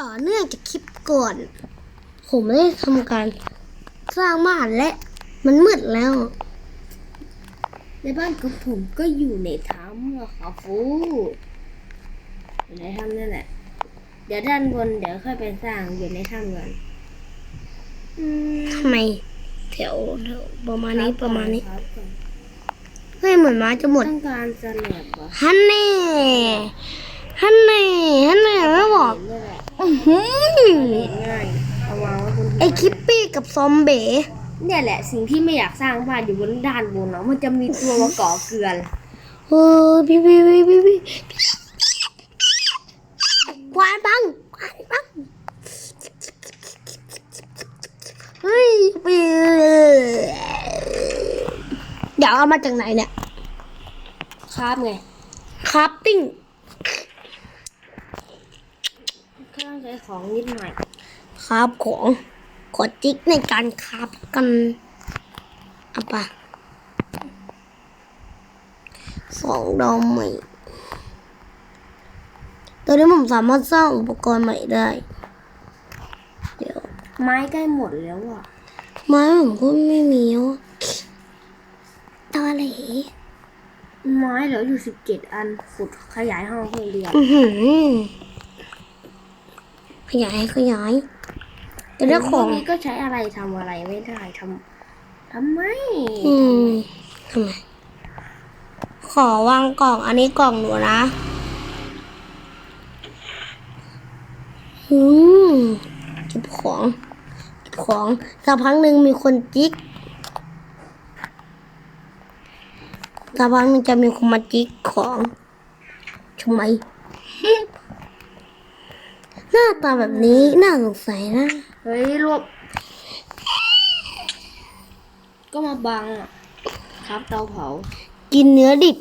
ต่อเนื่องจากคลิปก่อน ผมได้ทำการสร้างบ้านและมันมืดแล้ว ในบ้านของผมก็อยู่ในถ้ำอะค่ะฟูอยู่ในถ้ำนั่นแหละ เดี๋ยวด้านบนเดี๋ยวค่อยไปสร้างอยู่ในถ้ำก่อนอืมทำไมแถวแถวประมาณนี้ประมาณนี้ครับก่อนเฮ้ยเหมือนไม้จะหมดต้องการสลับเหรอฮันเน่ ฮันเน่ฮันเน่ไม่บอกนี่แหละอื้อหือเห็นง่ายเอาวางไว้บนไอคิปปี้กับซอมเบ๋เนี่ยแหละ สิ่งที่ไม่อยากสร้างบ้านอยู่บนด้านบนเนาะมันจะมีตัวมาก่อเกลือนเออพี่พี่พี่พี่พี่กวานบังกวานบังเฮ้ยพี่เดี๋ยวเอามาจากไหนเนี่ย ครับไง คราฟติ้ง ก็ต้องใช้ของนิดหน่อยคราฟของขอจิ๊กในการคราฟกันเอาปะสองดอมใหม่ตอนนี้ผมสามารถสร้างอุปกรณ์ใหม่ได้ เดี๋ยว ไม้ใกล้หมดแล้วอะ ไม้ผมก็ไม่มีแล้วอะตอเหลไม้เหลืออยู่สิบเจ็ดอันขุดขยายห้องเพิ่มเดียวอือหือ ขยายขยายแต่ได้ของนี้ก็ใช้อะไรทำอะไรไม่ได้ทำทำไมอืมทำไมขอวางกล่อง อันนี้กล่องหนูนะอืมเก็บของเก็บของสักพักหนึ่งมีคนจิกสักพักหนึ่งจะมีคนมาจิกของทำไมหน้าตาแบบนี้น่าสงสัยนะ เฮ้ยรวบก็มาบังอะครับเตาเผา กินเนื้อดิบ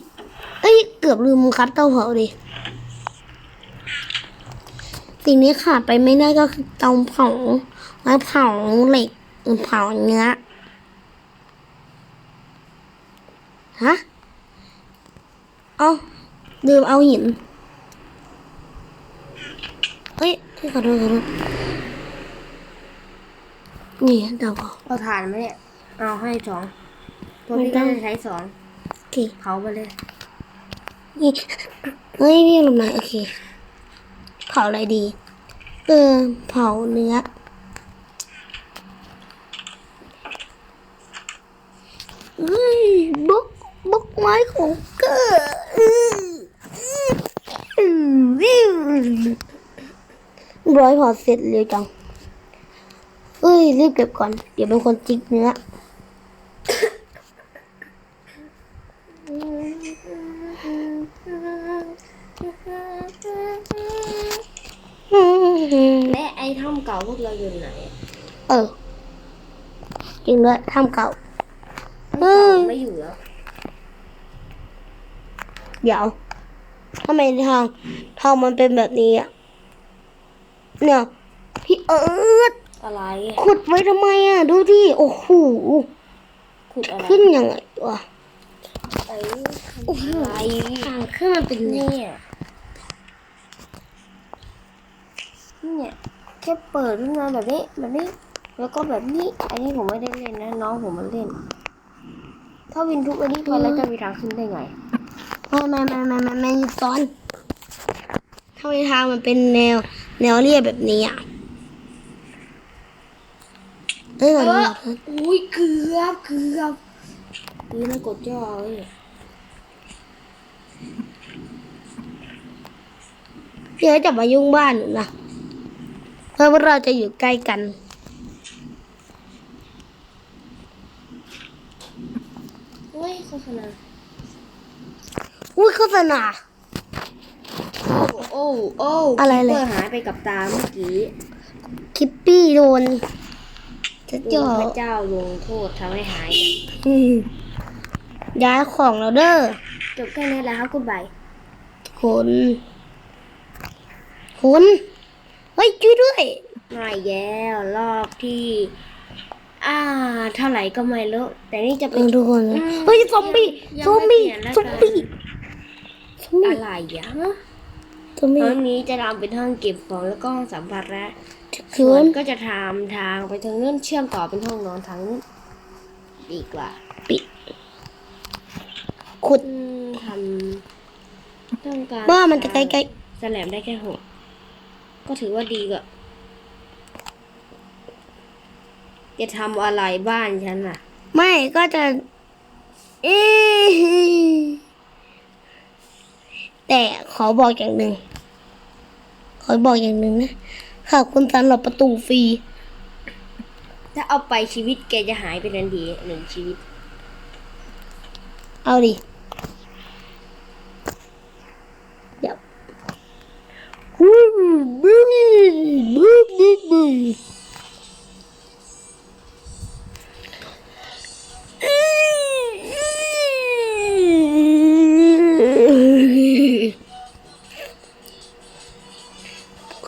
เอ้ย เกือบลืมคัดเตาเผาดิ สิ่งนี้ขาดไปไม่ได้ก็คือเตาเผาไม้เผาเหล็กหรือเผาเนื้อ ฮะ เอาลืมเอาหิน เฮ้ยขอโทษขอโทษนี่เตาเผาเอาถ่านไหมเนี่ย เอาให้สองตัวไม่พี่ต้ก็องจะใช้สองโอเคเผาไปเลย นี่เฮ้ยพี่ลงมาโอเค เผาอะไรดี เออเผาเนื้อ เฮ้ยบล็อกบล็อกไม้ของเกอร์อื้ออื้ออื้อ ร้อยพอเสร็จเลยจัง เอ้ย รีบเก็บก่อน เดี๋ยวเป็นคนจิกเนื้อและไอ้ถ้ำเก่าพวกเราอยู่ไหน เออ จริงด้วยทำเก่าถ้ำเก่าไม่อยู่แล้ว เดี๋ยวทำไมทางทางมันเป็นแบบนี้อะ เนี่ยพี่เอิร์ดอะไร ขุดไว้ทำไมอะ ดูที่โอ้โหขุดอะไรขึ้นยังไงวะไอ้โอ้โหอะไรทางขึ้นมันเป็นเนี่เนี่ยยเนี่ยแค่เปิดขึ้นมาแบบนี้แบบนี้ แล้วก็แบบนี้ อันนี้ผมไม่ได้เล่นนะน้องผมมันเล่น ถ้าวินทุกอันนี้ไปแล้วจะมีทางขึ้นได้ไงไม่ไม่ไม่ไม่ไม่ไม่ซ้อนทำไมทางมันเป็นแนว แนวเรียบแบบนี้อะเอ้ยเอเราออุ้ยเกือบเกือบนี่มันกดย่อเว้ยพี่เอิร์ธจะมายุ่งบ้านหนูนะเพราะว่าเราจะอยู่ใกล้กันเฮ้ยโฆษณาอุ้ยโฆษณา โอ้โอ้อะไรเลย คิปปหายไปกับตาเมื่อกี้คิปปี้โดนจะโดจ่อนพระเจ้าลงโทษทำให้หายอืมย้ายของเราเด้อจบแค่นี้แล้วครับคุณใบคุณคุณเฮ้ยช่วยด้วยมาอีกแล้วรอบที่ อ่า เท่าไหร่ก็ไม่รู้แต่นี่จะเอเป็นอทุกคนอืมเฮ้ยซอมบี้ยังซอมบี้ไม่เปลี่ยนแล้วซอมบี้กันซอมบี้อะไรอะ ตัวนี้ห้องนี้จะทำเป็นห้องเก็บของแล้วก็ห้องสัมภาระคืส่วนนก็จะทำทางไปทางนู้นเชื่อมต่อเป็นห้องนอนทางนู้นดีกว่า ปิขุดอืมทำต้องการบ้านมันจะใกล้แสลมได้แค่หกก็ถือว่าดีกว่าจะทำอะไรบ้านฉันน่ะๆไม่ก็จะ เอ๊ะ แต่ขอบอกอย่างหนึ่ง ขอบอกอย่างหนึ่งนะขอบคุณสำหรับประตูฟรี ถ้าเอาไปชีวิตแกจะหายไปทันทีหนึ่งชีวิต เอาดิเดี๋ยวบูบูบูบูบูข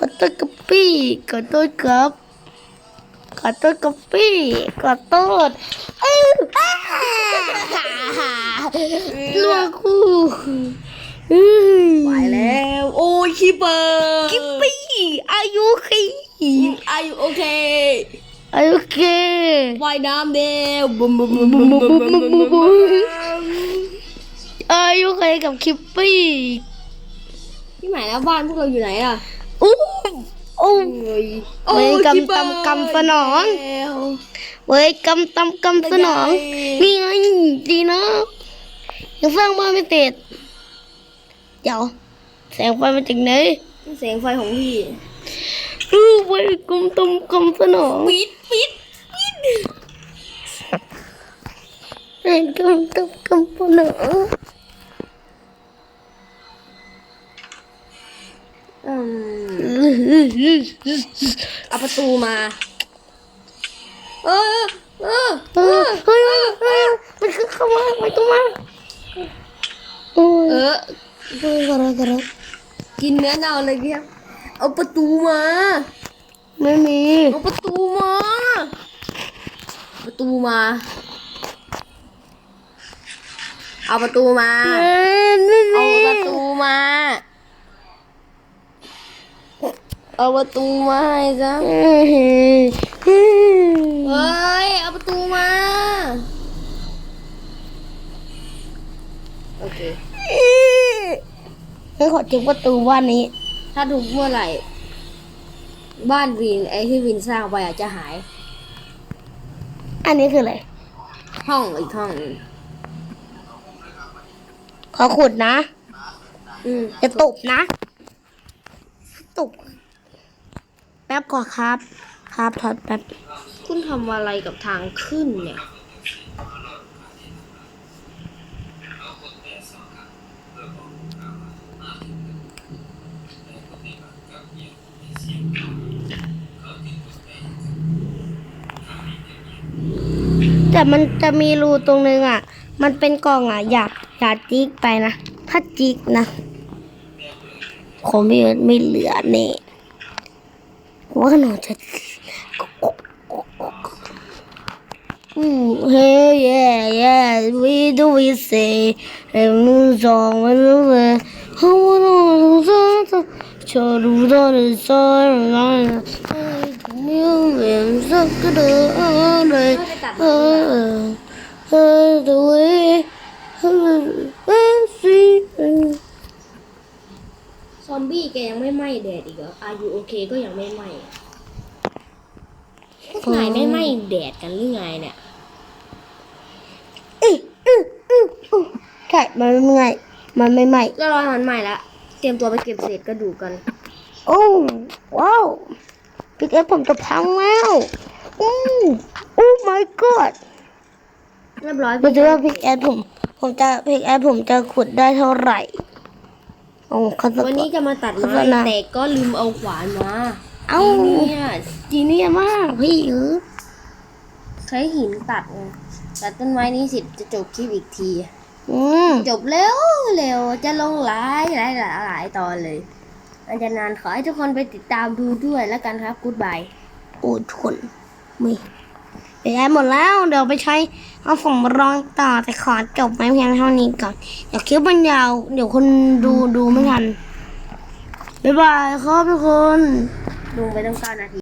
อโทษกับพี่ขอโทษครับขอโทษกับพี่ขอโทษเออลูกคู่ไปแล้ว โอ้ยคิปเปอร์คิปปี้อายุคีอายุโอเคอายุเคว่ายน้ำเดียวบุมบุมบุมบุมบุมบุมบุมอายุเคกับคิปปี้พี่หมายแล้วบ้านพวกเราอยู่ไหนอะ อู้อู้เอ้ยเว้ยกำตำกำสนองเว้ยกำตำกำสนอง นี่ไงดีนะยังสร้างบ้านไม่เสร็จเดี๋ยวแสงไฟมาจากไหนเสียงไฟของพี่รู้ไว้ยกำตำกำสนองปิดปิดเว้ยกำตำกำสนอง อืม เอาประตูมา เออเออเออเฮ้ยเฮ้ยเฮ้ยมันคือเข้ามาไม่ต้องมาโอ้เอยอเฮ้ยกระไรกระไรกินเนื้อเน่าเลยพี่ครับเอาประตูมา ไม่มี เอาประตูมา ประตูมา เอาประตูมา เอ้ยไม่มีเอาประตูมา เอาประตูมาให้ซะเอ้ยเฮ้ยเฮ้ย เอาประตูมา โอเคให้ขอถึงประตูบ้านนี้ ถ้าถูกเมื่อไหร่ บ้านวินไอที่วินสร้างไปอาจจะหาย อันนี้คืออะไร ห้องอีกห้องหนึ่งขอขุดนะ อืมจะตบนะตบแป๊บก่อนครับ ครับถอดแป๊บ คุณทำอะไรกับทางขึ้นเนี่ย แต่มันจะมีรูตรงนึงอะ มันเป็นกล่องอะ อย่าอย่าจิกไปนะ ถ้าจิกนะคงไม่ไม่เหลือเน่ 100. Mm, hey, yeah, yeah, we do we say a moon song when the I wanna lose it. Child who's on his side, you and so good. Uh, uh, the way, uh, see. อจะร้องไม่รู้เรื่องสักกระเดือเลยเออเออดูเอเออเออสิซอมบี้แกยังไม่ไหม้แดดอีกเหรออายุโอเคก็ยังไม่ไหม้พวกนายไม่ไหม้แดดกันหรือไงเนี่ยใช่มันไม่ไงมันไม่ไหมก็รอให้มันไหม้ละเตรียมตัวไปเก็บเศษกระดูกกัน โอ้ว้าวพี่เอฟผมจะพังแล้วโอ้โอ้ my god เรียบร้อยไม่รู้ว่าพี่แอดผม ผมจะพี่แอดผมจะขุดได้เท่าไหร่ โอ้เขาจะวันนี้จะมาตัดโฆไม้ษณาแต่ก็ลืมเอาขวานมาเอ้าเนี่ยจีเนียมากพี่เออใช้หินตัดไงตัดต้นไม้นี้เสร็จจะจบคลิปอีกทีอืมจบเร็วเร็วจะลงหลายหลายหลายหลายตอนเลยอาจารย์นานขอให้ทุกคนไปติดตามดูด้วยแล้วกันครับกูดบายโอ้ทนไม่ ไปแอดหมดแล้วเดี๋ยวไปใช้เอาฝงมารองต่อแต่ขอจบไว้เพียงเท่านี้ก่อนเดี๋ยวคลิปมันยาว เดี๋ยวคนดูดูไม่ทันบ๊ายบายครับทุกคน ดูไปต้องเก้านาที